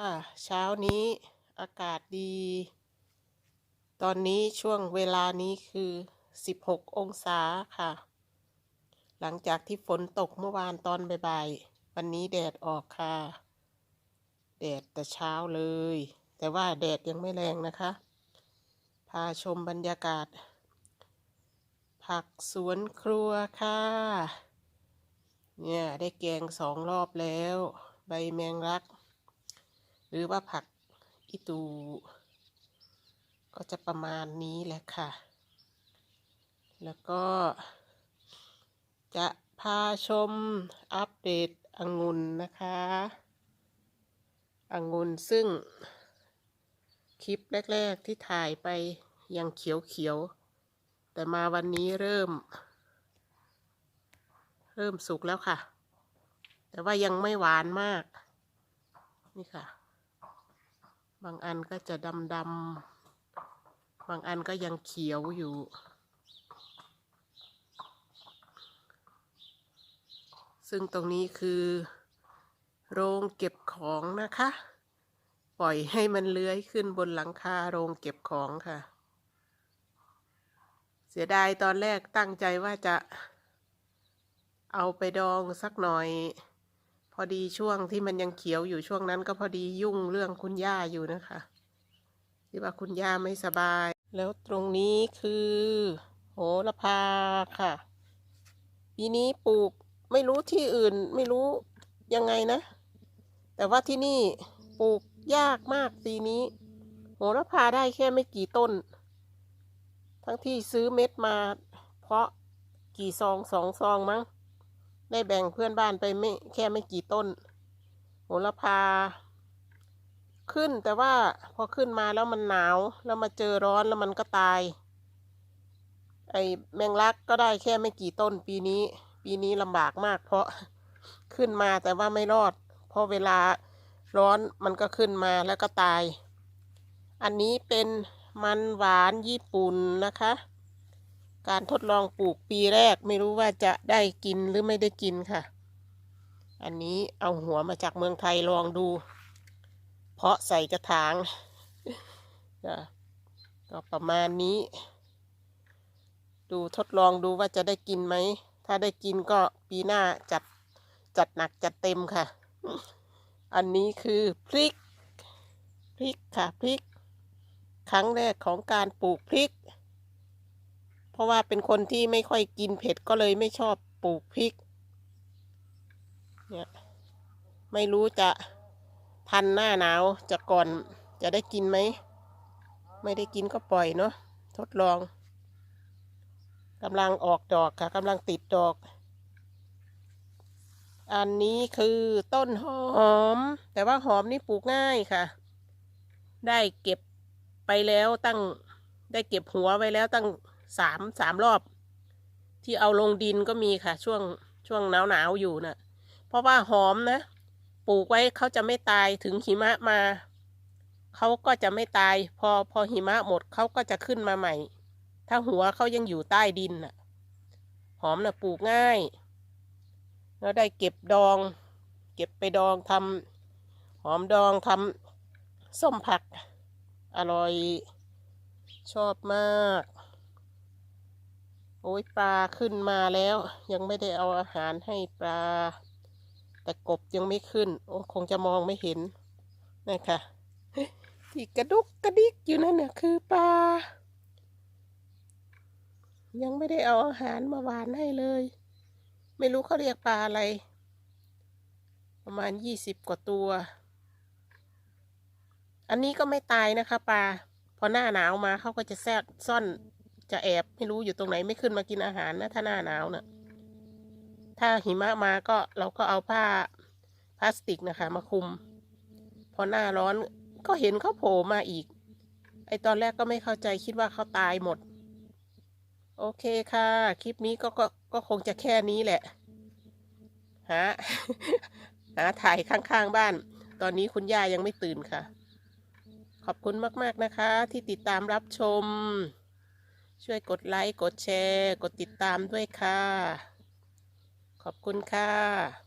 ค่ะเช้านี้อากาศดี ตอนนี้ช่วงเวลานี้คือ 16 องศาค่ะ หลังจากที่ฝนตกเมื่อวานตอนบ่ายๆ วันนี้แดดออกค่ะ แดดแต่เช้าเลย แต่ว่าแดดยังไม่แรงนะคะ พาชมบรรยากาศ ผักสวนครัวค่ะ เนี่ย ได้แกงสองรอบแล้ว ใบแมงลัก หรือว่าผักอีตู ก็จะประมาณนี้แหละค่ะ แล้วก็ จะพาชมอัปเดตองุ่นนะคะองุ่นซึ่งคลิปแรก ๆ ที่ถ่ายไปยังเขียวๆ แต่มาวันนี้เริ่ม เริ่มสุกแล้วค่ะ แต่ว่ายังไม่หวานมาก นี่ค่ะ บางอันก็จะดำดำบางอันก็ยังเขียวอยู่ ซึ่งตรงนี้คือ โรงเก็บของนะคะ ปล่อยให้มันเลื้อยขึ้นบนหลังคาโรงเก็บของค่ะ เสียดายตอนแรกตั้งใจว่าจะเอาไปดองสักหน่อย พอดีช่วงที่มันยังเขียวอยู่ช่วงนั้นก็พอดียุ่งเรื่องคุณย่าอยู่นะคะ ที่ว่าคุณย่าไม่สบาย แล้วตรงนี้คือโหระพาค่ะ ปีนี้ปลูกไม่รู้ที่อื่นไม่รู้ยังไงนะ แต่ว่าที่นี่ปลูกยากมากปีนี้ โหระพาได้แค่ไม่กี่ต้น ทั้งที่ซื้อเม็ดมา เพราะกี่ซองสองซองมั้ง ได้แบ่งเพื่อนบ้านไปไม่แค่ไม่กี่ต้นโหระพา ขึ้นแต่ว่าพอขึ้นมาแล้วมันหนาว แล้วมาเจอร้อนแล้วมันก็ตาย ไอแมงลักก็ได้แค่ไม่กี่ต้นปีนี้ ปีนี้ลำบากมาก เพราะขึ้นมาแต่ว่าไม่รอด เพราะเวลาร้อนมันก็ขึ้นมาแล้วก็ตาย อันนี้เป็นมันหวานญี่ปุ่นนะคะ การทดลองปลูกปีแรกไม่รู้ว่าจะได้กินหรือไม่ได้กินค่ะ อันนี้เอาหัวมาจากเมืองไทยลองดู เพาะใส่กระถางจ้ะก็ประมาณนี้ ดูทดลองดูว่าจะได้กินไหม ถ้าได้กินก็ปีหน้าจัดจัดหนักจัดเต็มค่ะ อันนี้คือพริก พริกค่ะพริก ครั้งแรกของการปลูกพริก เพราะว่าเป็นคนที่ไม่ค่อยกินเผ็ดก็เลยไม่ชอบปลูกพริก เนี่ย ไม่รู้จะทันหน้าหนาวจะก่อนจะได้กินไหม ไม่ได้กินก็ปล่อยเนาะทดลองกำลังออกดอกค่ะกำลังติดดอก อันนี้คือต้นหอม แต่ว่าหอมนี่ปลูกง่ายค่ะ ได้เก็บไปแล้วตั้งได้เก็บหัวไว้แล้วตั้ง สามสามรอบ ที่เอาลงดินก็มีค่ะ ช่วงช่วงหนาวหนาวอยู่น่ะ เพราะว่าหอมนะปลูกไว้เขาจะไม่ตายถึงหิมะมาเขาก็จะไม่ตาย พอพอหิมะหมดเขาก็จะขึ้นมาใหม่ ถ้าหัวเขายังอยู่ใต้ดินน่ะ หอมน่ะปลูกง่าย แล้วได้เก็บดอง เก็บไปดองทำหอมดองทำส้มผัก อร่อย ชอบมาก โอ้ยปลาขึ้นมาแล้ว ยังไม่ได้เอาอาหารให้ปลา แต่กบยังไม่ขึ้น โอ้คงจะมองไม่เห็นนะคะที่กระดุกกระดิกอยู่นั่นน่ะคือปลา ยังไม่ได้เอาอาหารมาหวานให้เลย ไม่รู้เขาเรียกปลาอะไร ประมาณยี่สิบกว่าตัว อันนี้ก็ไม่ตายนะคะปลาพอหน้าหนาวมาเขาก็จะแทรกซ่อน จะแอบไม่รู้อยู่ตรงไหนไม่ขึ้นมากินอาหารนะถ้าหน้าหนาวน่ะ ถ้าหิมะมาก็เราก็เอาผ้าพลาสติกนะคะ มาคุม พอหน้าร้อนก็เห็นเขาโผล่มาอีก ไอตอนแรกก็ไม่เข้าใจคิดว่าเขาตายหมด โอเคค่ะ คลิปนี้ก็ก็ก็คงจะแค่นี้แหละหาหาถ่ายข้างๆบ้าน ตอนนี้คุณย่ายังไม่ตื่นค่ะ ขอบคุณมาก ๆ นะคะ ที่ติดตามรับชม ช่วยกดไลค์ กดแชร์ กดติดตามด้วยค่ะ ขอบคุณค่ะ